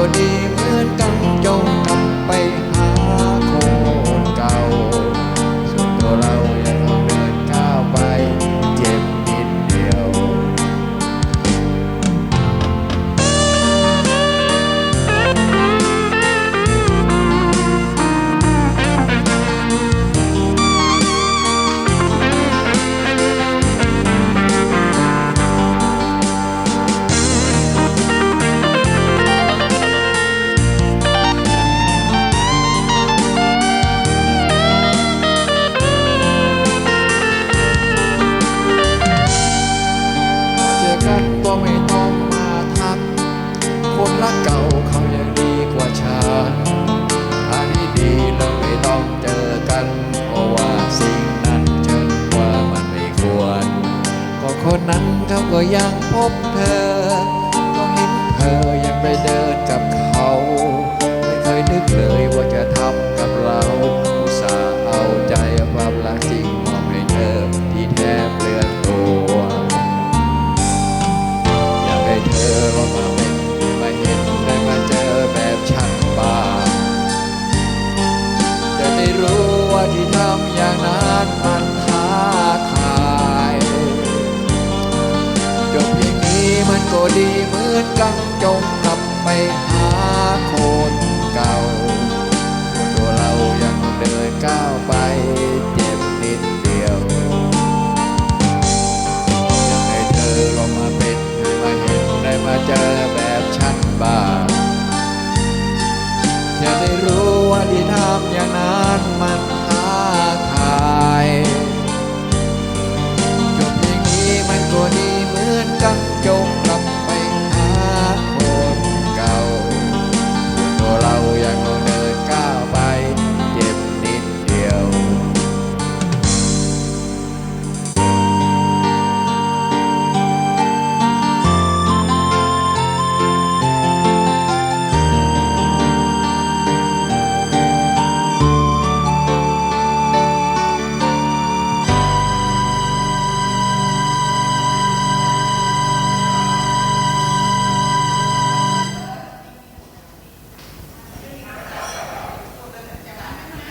Señor. พบเธอ ก็เห็นเธอยังไปเดินกับ ก็ดีเหมือนกันจงกลับไปหาคนเก่าตัวเรายังเดินก้าวไปเจ็บนิดเดียวอยากให้เธอลองมาเป็นให้มาเห็นได้มาเจอแบบฉันบ้างจะได้รู้ว่าที่ทำอย่างนั้นมัน